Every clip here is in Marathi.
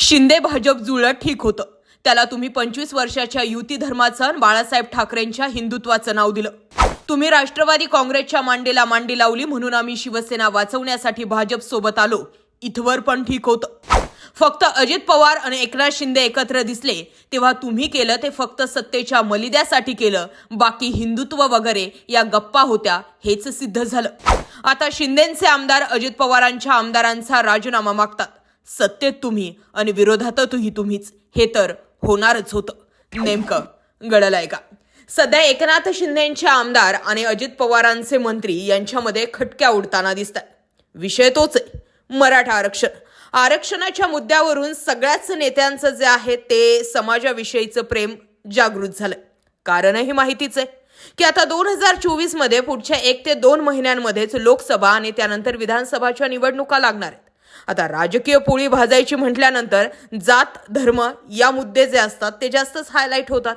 शिंदे भाजप जुळलं ठीक होतं. त्याला तुम्ही पंचवीस वर्षाच्या युती धर्माचं बाळासाहेब ठाकरेंच्या हिंदुत्वाचं नाव दिलं. तुम्ही राष्ट्रवादी काँग्रेसच्या मांडीला मांडी लावली म्हणून आम्ही शिवसेना वाचवण्यासाठी भाजप सोबत आलो. इथवर पण ठीक होतं. फक्त अजित पवार आणि एकनाथ शिंदे एकत्र दिसले. तेव्हा तुम्ही केलं ते फक्त सत्तेच्या मलिद्यासाठी केलं. बाकी हिंदुत्व वगैरे या गप्पा होत्या हेच सिद्ध झालं. आता शिंदेचे आमदार अजित पवारांच्या आमदारांचा राजीनामा मागतात. सत्तेत तुम्ही आणि विरोधातही तुम्हीच. हे तर होणारच होतं. नेमकं गळलंय का? सध्या एकनाथ शिंदेचे आमदार आणि अजित पवारांचे मंत्री यांच्यामध्ये खटक्या उडताना दिसतात विषय तोच आहे. मराठा आरक्षण. आरक्षणाच्या मुद्द्यावरून सगळ्याच नेत्यांचं जे आहे ते समाजाविषयीचं प्रेम जागृत झालंय. कारणही माहितीच आहे. की आता दोन हजार चोवीसमध्ये पुढच्या एक ते दोन महिन्यांमध्येच लोकसभा आणि त्यानंतर विधानसभाच्या निवडणुका लागणार आहेत. आता राजकीय पोळी भाजायची म्हटल्यानंतर जात धर्म या मुद्दे जे असतात ते जास्तच हायलाईट होतात.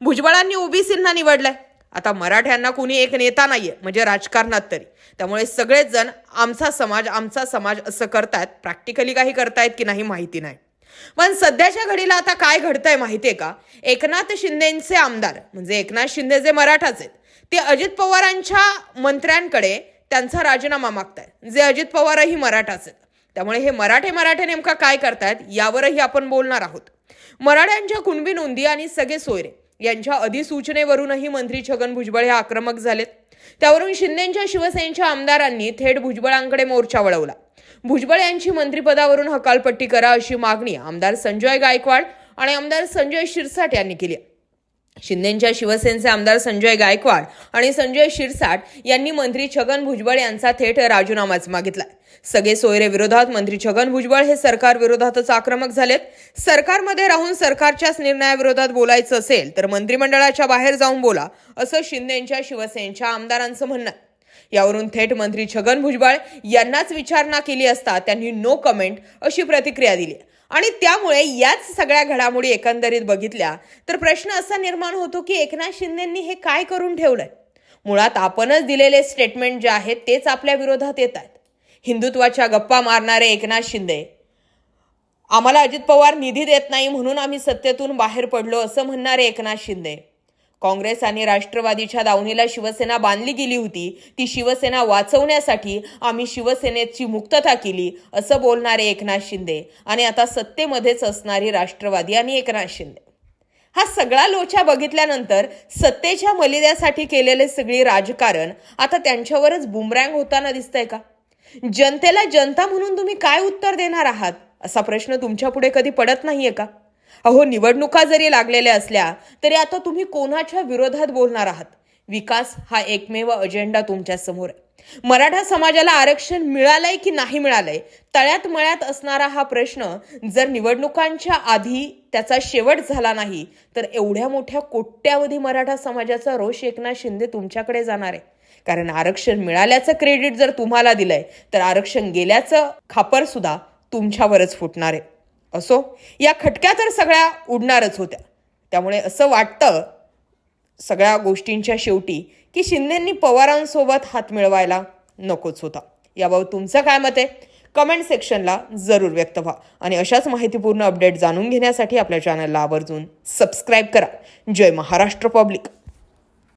भुजबळांनी ओबीसींना निवडलंय. आता मराठ्यांना कुणी एक नेता नाहीये म्हणजे राजकारणात तरी. त्यामुळे सगळेच जण आमचा समाज आमचा समाज असं करतायत प्रॅक्टिकली काही करतायत की नाही माहिती नाही. पण सध्याच्या घडीला आता काय घडतंय माहितीये का? एकनाथ शिंदेचे आमदार म्हणजे एकनाथ शिंदे जे मराठाच आहेत ते अजित पवारांच्या मंत्र्यांकडे त्यांचा राजीनामा मागतायत. जे अजित पवारही मराठाच आहेत. त्यामुळे हे मराठे मराठे नेमका काय करतायत यावरही आपण बोलणार आहोत. मराठ्यांच्या कुणबी नोंदी आणि सगळे सोयरे यांच्या अधिसूचनेवरूनही मंत्री छगन भुजबळ हे आक्रमक झालेत. त्यावरून शिंदेच्या शिवसेनेच्या आमदारांनी थेट भुजबळांकडे मोर्चा वळवला. भुजबळ यांची मंत्रिपदावरून हकालपट्टी करा अशी मागणी आमदार संजय गायकवाड आणि आमदार संजय शिरसाट यांनी केली शिंदेच्या शिवसेनेचे आमदार संजय गायकवाड आणि संजय शिरसाट यांनी मंत्री छगन भुजबळ यांचा थेट राजीनामाच मागितला सगळे सोयरे विरोधात मंत्री छगन भुजबळ हे सरकार विरोधातच आक्रमक झालेत. सरकारमध्ये राहून सरकारच्याच निर्णयाविरोधात बोलायचं असेल तर मंत्रिमंडळाच्या बाहेर जाऊन बोला असं शिंदेच्या शिवसेनेच्या आमदारांचं म्हणणं. यावरून थेट मंत्री छगन भुजबळ यांनाच विचारणा केली असता त्यांनी नो कमेंट अशी प्रतिक्रिया दिली आणि त्यामुळे याच सगळ्या घडामोडी एकंदरीत बघितल्या तर प्रश्न असा निर्माण होतो की एकनाथ शिंदेंनी हे काय करून ठेवलंय? मुळात आपणच दिलेले स्टेटमेंट जे आहेत तेच आपल्या विरोधात येत आहेत हिंदुत्वाच्या गप्पा मारणारे एकनाथ शिंदे आम्हाला अजित पवार निधी देत नाही म्हणून आम्ही सत्तेतून बाहेर पडलो असं म्हणणारे एकनाथ शिंदे काँग्रेस आणि राष्ट्रवादीच्या दावणीला शिवसेना बांधली गेली होती. ती शिवसेना वाचवण्यासाठी आम्ही शिवसेनेची मुक्तता केली असं बोलणारे एकनाथ शिंदे. आणि आता सत्तेमध्येच असणारी राष्ट्रवादी आणि एकनाथ शिंदे. हा सगळा लोचा बघितल्यानंतर सत्तेच्या मलिद्यासाठी केलेले सगळी राजकारण आता त्यांच्यावरच बुमरँग होताना दिसतंय का? जनतेला जनता म्हणून तुम्ही काय उत्तर देणार आहात? असा प्रश्न तुमच्यापुढे कधी पडत नाहीये का? अहो निवडणुका जरी लागलेल्या असल्या तरी आता तुम्ही कोणाच्या विरोधात बोलणार आहात? विकास हा एकमेव अजेंडा तुमच्यासमोर आहे. मराठा समाजाला आरक्षण मिळालंय की नाही मिळालंय तळ्यात मळ्यात असणारा हा प्रश्न जर निवडणुकांच्या आधी त्याचा शेवट झाला नाही तर एवढ्या मोठ्या कोट्यावधी मराठा समाजाचा रोष एकनाथ शिंदे तुमच्याकडे जाणार आहे. कारण आरक्षण मिळाल्याचं क्रेडिट जर तुम्हाला दिलंय तर आरक्षण गेल्याचं खापर सुद्धा तुमच्यावरच फुटणार आहे. असो या खटक्या तर सगळ्या उडणारच होत्या. त्यामुळे असं वाटतं सगळ्या गोष्टींच्या शेवटी की शिंदेंनी पवारांसोबत हात मिळवायला नकोच होता. याबाबत तुमचं काय मत आहे? कमेंट सेक्शनला जरूर व्यक्त व्हा. आणि अशाच माहितीपूर्ण अपडेट जाणून घेण्यासाठी आपल्या चॅनलला आवर्जून सबस्क्राईब करा. जय महाराष्ट्र पब्लिक.